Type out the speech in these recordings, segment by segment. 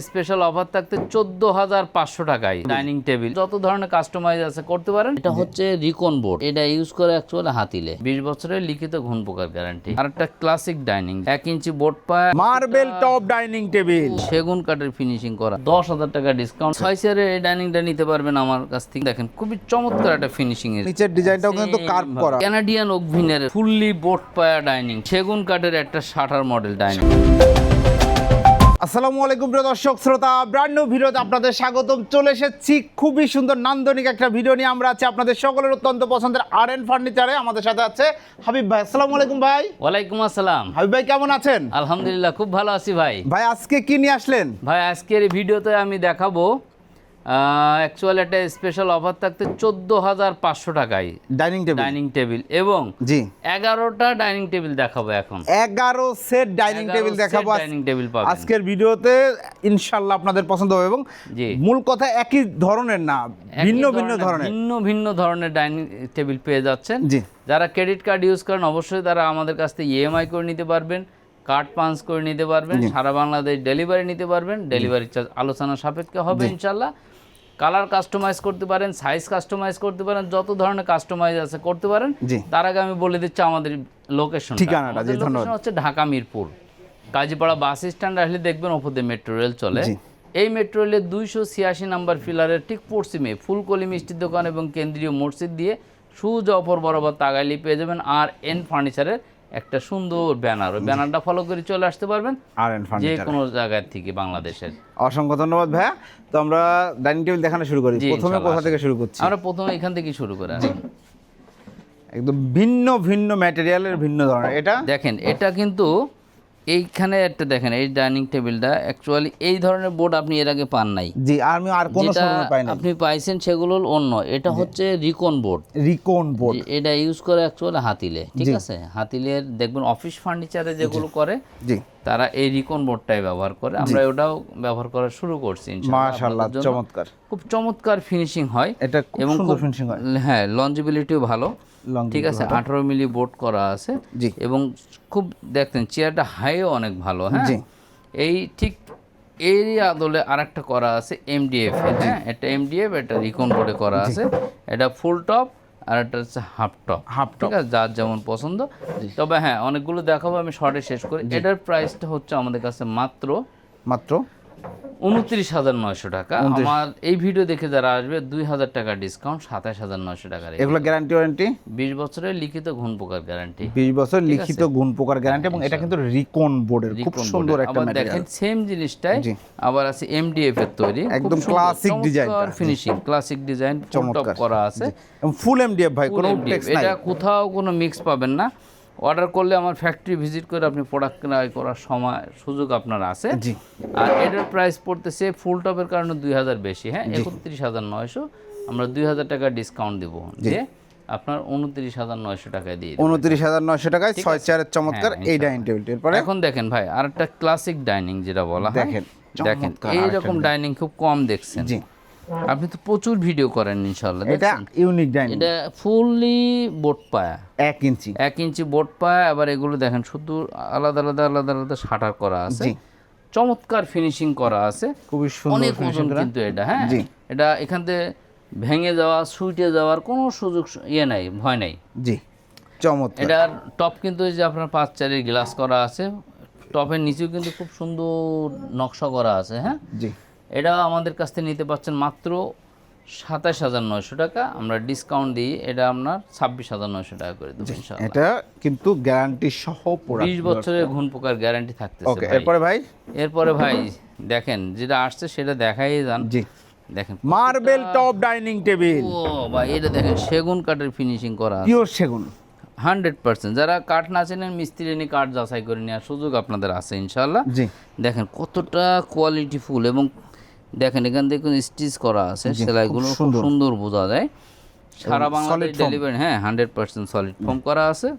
Special offer থাকতে চোদ্দ হাজার পাঁচশো টাকায়। ডাইনিং টেবিল যত ধরনের কাস্টমাইজ আছে করতে পারেন। এটা হচ্ছে রিকন বোর্ড। এটা ইউজ করে অ্যাকচুয়ালি হাতিলে। বিশ বছরের লিখিত ঘুণ পোকার গ্যারান্টি আর একটা ক্লাসিক ডাইনিং এক ইঞ্চি বোর্ড পায়। মার্বেল টপ ডাইনিং টেবিল সেগুন কাঠের ফিনিশিং করা। দশ হাজার টাকা ডিসকাউন্ট ছয় চেয়ারের এই ডাইনিংটা নিতে পারবেন আমার কাছ থেকে। দেখেন খুবই চমৎকার একটা ফিনিশিং এর। নিচের ডিজাইনটাও কিন্তু কার্ভ করা। ক্যানাডিয়ান ওকভিনের ফুললি বোর্ড পায়া ডাইনিং সেগুন কাঠের একটা শাটার মডেল ডাইনিং আসসালামু আলাইকুম প্রিয় দর্শক শ্রোতা ব্র্যান্ড নিউ ভিডিওতে আপনাদের স্বাগতম। চলে এসেছি খুবই সুন্দর নান্দনিক একটা ভিডিও নিয়ে। আমরা আছি আপনাদের সকলের অত্যন্ত পছন্দের আর এন ফার্নিচারে আমাদের সাথে আছে হাবিব ভাই। আসসালামু আলাইকুম ভাই। ওয়ালাইকুম আসসালাম। হাবিব ভাই কেমন আছেন? আলহামদুলিল্লাহ খুব ভালো আছি ভাই। ভাই আজকে কি নিয়ে আসলেন? ভাই আজকের এই ভিডিওতে আমি দেখাবো অ্যাকচুয়ালি একটা স্পেশাল অফার থাকতে চোদ্দ হাজার পাঁচশো টাকায় ডাইনিং টেবিল ডাইনিং টেবিল এবং জি। এগারোটা ডাইনিং টেবিল দেখাবো এখন। এগারো সেট ডাইনিং টেবিল দেখাবো। ডাইনিং টেবিল পাবেন। আজকের ভিডিওতে ইনশাল্লাহ আপনাদের পছন্দ হবে এবং জি। মূল কথা একই ধরনের না ভিন্ন ভিন্ন ধরনের ভিন্ন ভিন্ন ধরনের ডাইনিং টেবিল পেয়ে যাচ্ছেন। জি। যারা ক্রেডিট কার্ড ইউজ করেন অবশ্যই তারা আমাদের কাছ থেকে ইএমআই করে নিতে পারবেন কার্ড পাঞ্চ করে নিতে পারবেন সারা বাংলাদেশ ডেলিভারি নিতে পারবেন ডেলিভারি চার্জ আলোচনা সাপেক্ষে হবে ইনশাল্লাহ কালার কাস্টমাইজ করতে পারেন সাইজ কাস্টমাইজ করতে পারেন যত ধরনের কাস্টমাইজ আছে করতে পারেন। তার আগে আমি বলে দিচ্ছি আমাদের লোকেশন ঠিকানাটা, ধন্যবাদ। হচ্ছে ঢাকা মিরপুর। কাজীপাড়া বাস স্ট্যান্ড আসলে দেখবেন ওপর দিয়ে মেট্রো রেল চলে এই মেট্রো রেলের দুইশো ছিয়াশি নাম্বার ফিলারের ঠিক পশ্চিমে ফুলকলি মিষ্টির দোকান এবং কেন্দ্রীয় মসজিদ দিয়ে সুজ অপর বরাবর তাগাইলি পেয়ে যাবেন আর এন ফার্নিচারের একটা সুন্দর ব্যানার। ওই ব্যানারটা ফলো করে চলে আসতে পারবেন আর যে কোনো জায়গার থেকে বাংলাদেশের। অসংখ্য ধন্যবাদ ভাইয়া। তো আমরা ডাইনিং টেবিল দেখানো শুরু করি। প্রথমে কোথা থেকে শুরু করছি? আমরা প্রথমে এখান থেকে শুরু করে একদম ভিন্ন ভিন্ন ম্যাটেরিয়ালের ভিন্ন ধরনের। এটা? দেখেন এটা কিন্তু এইখানে একটা দেখেন এই ডাইনিং টেবিলটা অ্যাকচুয়ালি এই ধরনের বোর্ড আপনি এর আগে পান নাই। জি আর আমি আর কোনো শোরুমে পাই না আপনি পাইছেন সেগুলো অন্য। এটা হচ্ছে রিকন বোর্ড রিকন বোর্ড এটা ইউজ করে অ্যাকচুয়ালি হাতিলে ঠিক আছে? হাতিলের দেখবেন অফিস ফার্নিচারে যেগুলো করে জি। তারা এই রিকন বোর্ডটাই ব্যবহার করে। আমরা ওটাও ব্যবহার করা শুরু করছি ইনশাআল্লাহ। মাশাআল্লাহ চমৎকার। খুব চমৎকার ফিনিশিং হয়। এটা এবং সুন্দর খুব- ফিনিশিং হয়। হ্যাঁ লঞ্জিবিলিটিও ভালো। ঠিক আছে আঠারো মিলি বোর্ড করা আছে জি। এবং খুব দেখতেন চেয়ারটা হাইও অনেক ভালো হ্যাঁ। এই ঠিক এরই আদলে আরেকটা করা আছে এমডিএফ হ্যাঁ? এটা এমডিএফ এটা রিকন বোর্ডে করা আছে। এটা ফুল টপ আর একটা হচ্ছে হাফ টপ হাফ টপ ঠিক আছে যার যেমন পছন্দ। তবে হ্যাঁ অনেকগুলো দেখাবো আমি শর্টে শেষ করি। এটার প্রাইসটা হচ্ছে আমাদের কাছে মাত্র মাত্র উনত্রিশ হাজার নয়শো টাকা। আমার এই ভিডিও দেখে যারা আসবে দুই হাজার টাকা ডিসকাউন্ট সাতাশ হাজার নয়শো টাকা এগুলো গ্যারান্টি ওয়ারেন্টি বিশ বছরের লিখিত ঘুণ পোকার গ্যারান্টি বিশ বছর লিখিত গুণ প্রকার গ্যারান্টি এবং এটা কিন্তু রিকন বোর্ডের খুব সুন্দর একটা আবার দেখেন সেম জিনিসটাই আবার আছে এমডিএফ এর তৈরি। একদম design টা। ফিনিশিং ক্লাসিক ডিজাইন চমৎকার। করা আছে। ফুল এমডিএফ ভাই কোনো নাই। এটা কোথাও কোনো মিক্স পাবেন না। অর্ডার করলে আমার ফ্যাক্টরি ভিজিট করে আপনি প্রোডাক্ট ক্রয় করার সময় সুযোগ আপনার আছে। জি। আর এটার প্রাইস পড়তেছে ফুল টপের কারণে দুই হাজার বেশি হ্যাঁ? একত্রিশ হাজার নয়শো। আমরা দুই হাজার টাকা ডিসকাউন্ট দেবো যে আপনার উনত্রিশ হাজার নয়শো টাকায় দিয়ে উনত্রিশ হাজার নয়শো টাকায় ছয় চেয়ারের চমৎকার হ্যাঁ, এই ডাইনিং টেবিলটি এরপরে? এখন দেখেন ভাই আর একটা ক্লাসিক ডাইনিং যেটা বলা দেখেন, দেখেন এইরকম ডাইনিং খুব কম দেখছেন। জি। আপনি তো প্রচুর ভিডিও করেন ইনশাল্লাহ এটা ইউনিক ডাইনিং এটা ফুললি বোট পায়া। এক ইঞ্চি। এক ইঞ্চি বোট পায়া আবার এগুলো দেখেন শুধু আলাদা আলাদা আলাদা আলাদা শাটার করা আছে। চমৎকার ফিনিশিং করা আছে। খুবই সুন্দর অনেক ওজন কিন্তু এটা হ্যাঁ? জি। এটা এখান থেকে ভেঙে যাওয়া সুইটে যাওয়ার কোনো সুযোগ ইয়ে নাই ভয় নাই। জি। চমৎকার। এটার টপ কিন্তু যে আপনার পাঁচ চারের গ্লাস করা আছে টপের নিচেও কিন্তু খুব সুন্দর নকশা করা আছে হ্যাঁ? জি। এটা আমাদের কাছ থেকে নিতে পারছেন মাত্র সাতাশ হাজার নয়শো টাকা। আমরা ডিসকাউন্ট দিই এটা আপনার ছাব্বিশ হাজার নয়শো টাকা করে দেবো এটা কিন্তু গ্যারান্টি সহ বিশ বছরের ঘুণ পোকার গ্যারান্টি থাকতেছে এরপরে ভাই? এরপরে ভাই দেখেন যেটা আসছে সেটা দেখাই যান। জি। দেখেন মার্বেল টপ ডাইনিং টেবিল ও ভাই এটা দেখেন সেগুন কাঠের ফিনিশিং করা পিওর সেগুন। Hundred percent. যারা কাঠ না চেনেন মিস্ত্রি এনে কাঠ যাচাই করে নেওয়ার সুযোগ আপনাদের আছে ইনশাল্লাহ জি। দেখেন কতটা কোয়ালিটি ফুল এবং দেখেন এখান থেকে স্টিচ করা আছে সেলাইগুলো খুব সুন্দর। বোঝা যায়। সারা বাংলাদেশ ডেলিভারি হ্যাঁ হান্ড্রেড পার্সেন্ট সলিড ফর্ম করা আছে।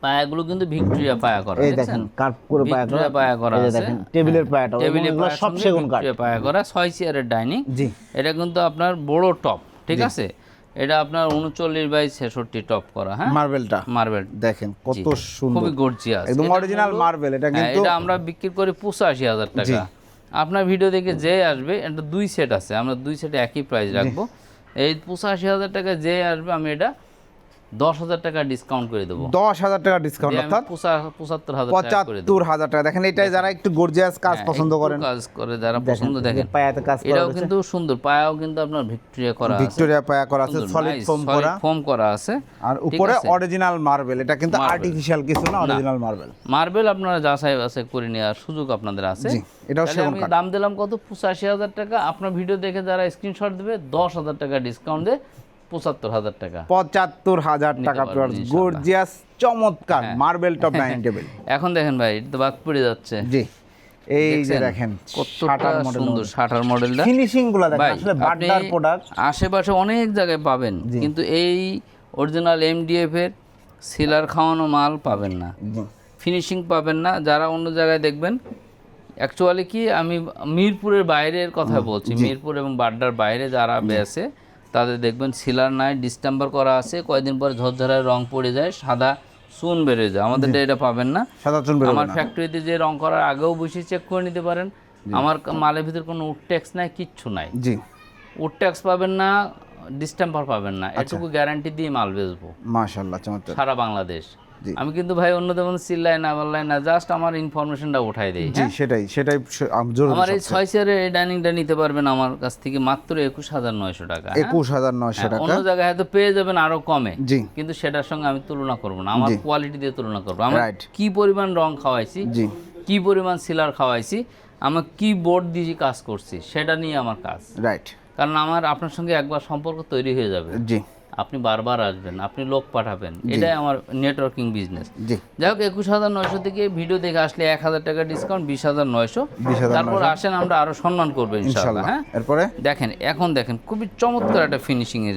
পায়াগুলো কিন্তু ভিক্টোরিয়া পায়া করা এই দেখেন কার্ভ করে পায়া করা। পায়া করা আছে। দেখেন টেবিলের পায়াটা টেবিলে এগুলো সব সেগুন কাঠ। পায়া করা ছয় চেয়ারের ডাইনিং। জি। এটা কিন্তু আপনার বড় টপ ঠিক আছে? এটা আপনার উনচল্লিশ বাই ছেষট্টি টপ করা হ্যাঁ? মার্বেলটা। মার্বেল। দেখেন কত সুন্দর। খুবই গর্জিয়াস একদম original marble, এটা কিন্তু- এটা আমরা বিক্রি করি পঁচাশি হাজার টাকা। আপনার ভিডিও দেখে যে আসবে এটা দুই সেট আছে আমরা দুই সেটে একই প্রাইস রাখব। এই পঁচাশি হাজার টাকা যে আসবে আমি এটা দশ হাজার টাকা ডিসকাউন্ট করে দেবো। দশ হাজার টাকা ডিসকাউন্ট অর্থাৎ পঁচাত্তর হাজার টাকা পঁচাত্তর হাজার টাকা। দেখেন যারা একটু গর্জিয়াস কাজ হ্যাঁ, পছন্দ করেন। কাজ করে যারা পছন্দ দেখেন। পায়াতে কাজ এটাও কিন্তু সুন্দর। পায়াও কিন্তু আপনার ভিক্টোরিয়া করা আছে। ভিক্টোরিয়া পায়া করা আছে সলিড ফোম করা। ফোম করা আছে। আর উপরে অরিজিনাল মার্বেল এটা কিন্তু আর্টিফিশিয়াল কিছু না অরিজিনাল মার্বেল মার্বেল আপনারা যাচাই বাছাই করে নেওয়ার সুযোগ আপনাদের আছে। জি, এটাও সেগুন কাঠ। দাম দিলাম কত? পঁচাশি হাজার টাকা। আপনার ভিডিও দেখে যারা স্ক্রিনশট দেবে দশ হাজার টাকা ডিসকাউন্ট দিয়ে পঁচাত্তর হাজার টাকা। পঁচাত্তর হাজার টাকা গর্জিয়াস চমৎকার। মার্বেল টপ ডাইনিং টেবিল এখন দেখেন ভাই এটা তো বাদ পড়ে যাচ্ছে। জি। এই যে দেখেন শাটার সুন্দর শাটার মডেলটা ফিনিশিংগুলো দেখেন আসলে বাড্ডার প্রোডাক্ট আশেপাশে অনেক জায়গায় পাবেন কিন্তু এই অরিজিনাল এমডিএফ এর সিলার খাওয়ানো মাল পাবেন না। ফিনিশিং পাবেন না। যারা অন্য জায়গায় দেখবেন অ্যাকচুয়ালি কি আমি মিরপুরের বাইরের কথা বলছি। মিরপুর এবং বাড্ডার বাইরে যারা বেছে তাদের দেখবেন সিলার নাই ডিস্টেম্বার করা আছে কয়েকদিন পরে ঝরঝরায় রং পড়ে যায় সাদা চুন বেড়ে যায়। আমাদের এটা পাবেন না। সাদা চুন আমার ফ্যাক্টরিতে যে রং করার আগেও বসে চেক করে নিতে পারেন। আমার মালের ভিতরে কোনো উড ট্যাক্স নাই কিচ্ছু নাই। জি। উড ট্যাক্স পাবেন না ডিস্টেম্পার পাবেন না। আচ্ছা। এটুকু গ্যারান্টি দিয়ে মাল বেচবো। মাশাআল্লাহ চমৎকার। সারা বাংলাদেশ। আমি কিন্তু ভাই অন্য তেমন চিল্লাই না বললাই না জাস্ট আমার ইনফরমেশনটা উঠাই দেই জি সেটাই সেটাই জরুরি আমার এই ছয় চেয়ারের এই ডাইনিংটা নিতে পারবেন আমার কাছ থেকে মাত্র একুশ হাজার নয়শো টাকা হ্যাঁ? একুশ হাজার নয়শো টাকা। অন্য জায়গায় হয়তো পেয়ে যাবেন আরও কমে জি। কিন্তু সেটার সঙ্গে আমি তুলনা করব না আমার কোয়ালিটি দিয়ে তুলনা করব। আমার কি পরিমাণ রং খাওয়াইছি জি। কি পরিমাণ সিলার খাওয়াইছি আমার কি বোর্ড দিয়ে কাজ করছি সেটা নিয়ে আমার কাজ। রাইট কারণ আমার আপনার সঙ্গে একবার সম্পর্ক তৈরি হয়ে যাবে। জি। আপনি বারবার আসবেন আপনি লোক পাঠাবেন এটাই আমার নেটওয়ার্কিং বিজনেস যাই হোক একুশ হাজার নয়শো থেকে ভিডিও দেখে আসলে এক হাজার টাকা ডিসকাউন্ট বিশ হাজার নয়শো। তারপর আসেন আমরা আরও সম্মান করব ইনশাল্লাহ হ্যাঁ? এরপরে? দেখেন এখন দেখেন খুবই চমৎকার একটা ফিনিশিং এর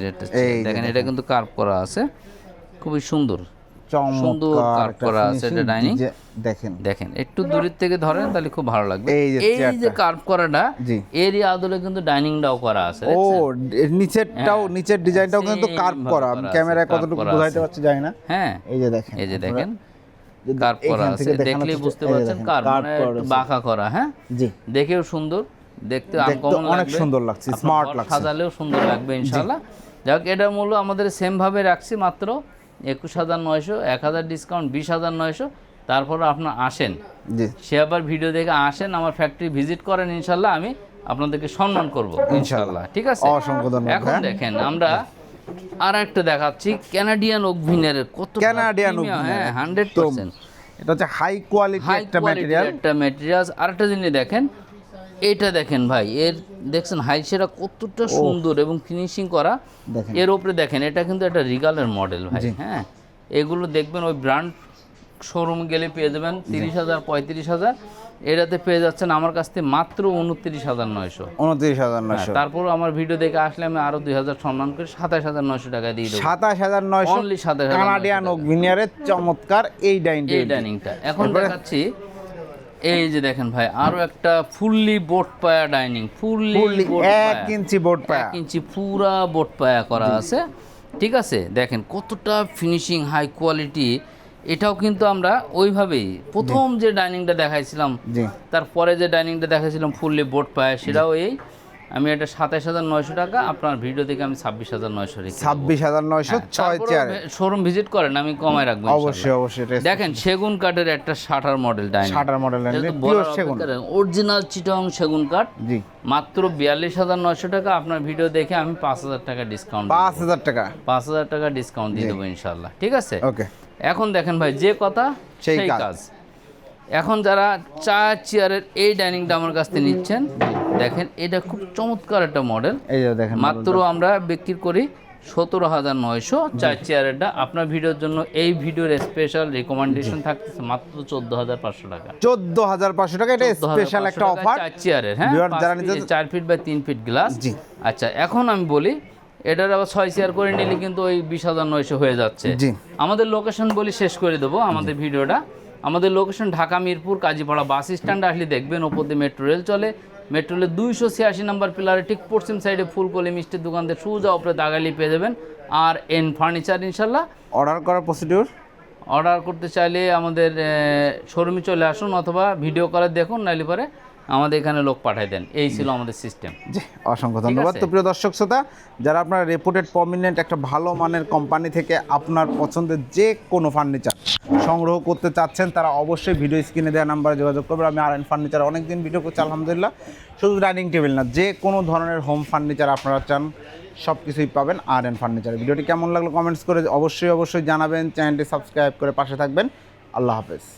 দেখেন এটা কিন্তু কার্ভ করা আছে খুবই সুন্দর। সুন্দর করা আছে এটা দেখেন। দেখেন একটু দূরের থেকে ধরেন তাহলে খুব ভালো লাগবে। এই যে কার্ভ করাটা এরই আদলে কিন্তু ডাইনিংটাও করা আছে ও নিচেরটাও নিচের ডিজাইনটাও কিন্তু কার্ভ করা। আমি ক্যামেরায় কতটুকু বোঝাইতে আছে। পারছি জানি না। হ্যাঁ এই যে দেখেন এই যে দেখেন কার্ভ করা আছে দেখলেই বুঝতে পারছেন কার্ভ মানে। বাঁকা করা হ্যাঁ? জি। দেখেও সুন্দর দেখতে আনকমন অনেক সুন্দর লাগছে, ঘর লাগছে। সাজালেও সুন্দর লাগবে ইনশাআল্লাহ যাই হোক এটার মূল্য আমাদের সেম ভাবে রাখছি মাত্র একুশ হাজার নয়শো এক হাজার ডিসকাউন্ট বিশ হাজার নয়শো তারপর আপনার আসেন। সে আবার ভিডিও দেখে আসেন আমার ফ্যাক্টরি ভিজিট করেন ইনশাল্লাহ আমি আপনাদেরকে সম্মান করব। ইনশাল্লাহ। ঠিক আছে? অসংখ্য ধন্যবাদ, এখন হ্যাঁ। দেখেন আমরা আর একটা দেখাচ্ছি ক্যানাডিয়ান ওকভিনের কত ক্যানাডিয়ান হ্যাঁ হান্ড্রেড পার্সেন্ট এটা হচ্ছে হাই কোয়ালিটি একটা ম্যাটেরিয়াল একটা ম্যাটেরিয়াল আরেকটা জিনিস দেখেন এটা দেখেন ভাই এর দেখছেন হাই সেটা কতটা সুন্দর এবং ফিনিশিং করা। এর উপরে দেখেন এটা কিন্তু একটা রিগালের মডেল ভাই হ্যাঁ? এগুলো দেখবেন ওই ব্র্যান্ড শোরুম গেলে পেয়ে যাবেন তিরিশ হাজার পঁয়ত্রিশ হাজার। এটাতে পেয়ে যাচ্ছেন আমার কাছ থেকে মাত্র উনত্রিশ হাজার নয়শো। উনত্রিশ হাজার নয়শো। তারপর আমার ভিডিও দেখে আসলে আমি আরও দুই হাজার সম্মান করে সাতাশ হাজার নয়শো টাকা দিয়ে দেবো। সাতাশ হাজার নয়শো সাতাশ হাজার কানাডিয়ান চমৎকার এই ডাইনিং এই ডাইনিংটা এখন দেখাচ্ছি এই যে দেখেন ভাই আরও একটা ফুললি বোট পায়া ডাইনিং ফুললি এক ইঞ্চি বোট পায়া। এক ইঞ্চি পুরা বোট পায়া করা আছে। ঠিক আছে? দেখেন কতটা ফিনিশিং হাই কোয়ালিটি এটাও কিন্তু আমরা ওইভাবেই প্রথম যে ডাইনিংটা দেখাইছিলাম তারপরে যে ডাইনিংটা দেখাইছিলাম ফুললি বোট পায়া সেটাও এই আমি এটা সাতাশ হাজার নয়শো টাকা আপনার ভিডিও থেকে আমি ছাব্বিশ হাজার নয়শো ছাব্বিশ হাজার নয়শো ছয় চেয়ার শোরুম ভিজিট করেন আমি কমায় রাখব অবশ্যই অবশ্যই দেখেন সেগুন কাঠের একটা shutter model dining shutter model সেগুন। অরিজিনাল চিটং সেগুন কাঠ জি। মাত্র বিয়াল্লিশ হাজার নয়শো টাকা আপনার ভিডিও দেখে আমি পাঁচ হাজার টাকা ডিসকাউন্ট পাঁচ হাজার টাকা। পাঁচ হাজার টাকা ডিসকাউন্ট দিয়ে দেবো ইনশাল্লাহ ঠিক আছে? ওকে। এখন দেখেন ভাই যে কথা সেই। কাজ। এখন যারা চার চেয়ারের এই ডাইনিংটা আমার কাছ থেকে নিচ্ছেন দেখেন এটা খুব চমৎকার একটা মডেল এই যে দেখেন মাত্র আমরা বিক্রি করি সতেরো হাজার নয়শো। চার চেয়ারেরটা আপনার ভিডিওর জন্য এই ভিডিওর স্পেশাল রিকমেন্ডেশন থাকতেছে মাত্র চোদ্দ হাজার পাঁচশো টাকা। চোদ্দ হাজার পাঁচশো টাকা এটা স্পেশাল একটা অফার চার চেয়ারের হ্যাঁ চার ফিট বা তিন ফিট গ্লাস জি। আচ্ছা এখন আমি বলি এটার আবার ছয় চেয়ার করে নিলে কিন্তু ওই বিশ হাজার নয়শো হয়ে যাচ্ছে। জি। আমাদের লোকেশন বলি শেষ করে দেবো আমাদের ভিডিওটা। আমাদের location Dhaka Mirpur Kazipara bus stand আসলে দেখবেন ওপর দিয়ে মেট্রো রেল চলে। মেট্রো রেলের দুইশো ছিয়াশি নম্বর পিলারে ঠিক পশ্চিম সাইডে ফুলকলি মিষ্টির দোকান থেকে সোজা উপরে দাগালি পেয়ে যাবেন। আর এন ফার্নিচার ইনশাল্লাহ অর্ডার করার প্রসিডিউর অর্ডার করতে চাইলে আমাদের শোরুমে চলে আসুন অথবা ভিডিও কলে দেখুন নাইলে পরে আমাদের এখানে লোক পাঠাই দেন। এই ছিল আমাদের সিস্টেম জি অসংখ্য ধন্যবাদ। তো প্রিয় দর্শক শ্রোতা যারা আপনার রেপুটেড প্রমিনেন্ট একটা ভালো মানের কোম্পানি থেকে আপনার পছন্দের যে কোনো ফার্নিচার সংগ্রহ করতে চাচ্ছেন তারা অবশ্যই ভিডিও স্ক্রিনে দেওয়া নাম্বারে যোগাযোগ করবেন। আমি আর এন ফার্নিচার অনেকদিন ভিডিও করছি আলহামদুলিল্লাহ। শুধু ডাইনিং টেবিল না যে কোনো ধরনের হোম ফার্নিচার আপনারা চান সব কিছুই পাবেন আর এন ফার্নিচার ভিডিওটি কেমন লাগল কমেন্টস করে অবশ্যই অবশ্যই জানাবেন। চ্যানেলটি সাবস্ক্রাইব করে পাশে থাকবেন। আল্লাহ হাফেজ।